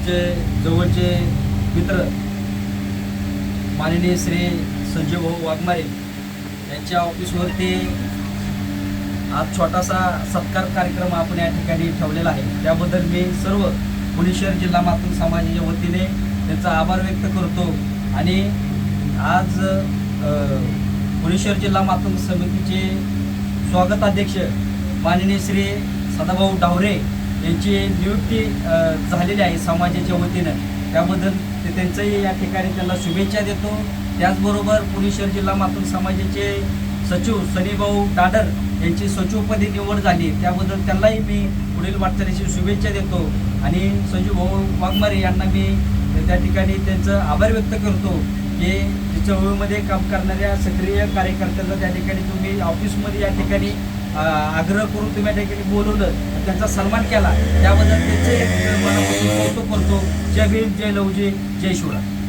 आमचे जवळचे मित्र माननीय श्री संजय भाऊ वाघमारे यांच्या ऑफिसवरती आज छोटासा सत्कार कार्यक्रम आपण या ठिकाणी ठेवलेला आहे. त्याबद्दल मी सर्व पुणे शहर जिल्हा मातृ समाजाच्या वतीने त्यांचा आभार व्यक्त करतो आणि आज पुणे शहर जिल्हा मातृ समितीचे स्वागताध्यक्ष माननीय श्री सदाभाऊ डावरे यांची नियुक्ती झालेली आहे समाजाच्या वतीनं. त्याबद्दल ते त्यांचंही या ठिकाणी त्यांना शुभेच्छा देतो. त्याचबरोबर पुणे शहर जिल्हा मातृ समाजाचे सचिव सनीभाऊ डाडर यांची सचिवपदी निवड झाली. त्याबद्दल त्यांनाही मी पुढील वाटचालीची शुभेच्छा देतो. आणि संजू भाऊ वाघमारे यांना मी त्या ठिकाणी त्यांचं आभार व्यक्त करतो की चळवळीमध्ये काम करणाऱ्या सक्रिय कार्यकर्त्यांना त्या ठिकाणी तुम्ही ऑफिसमध्ये या ठिकाणी आग्रह करून तुम्ही त्या ठिकाणी बोलवलं त्यांचा सन्मान केला. त्याबद्दल त्यांचे मनापासून कौतुक करतो. जय भीम जय लवजी जय शिवराय.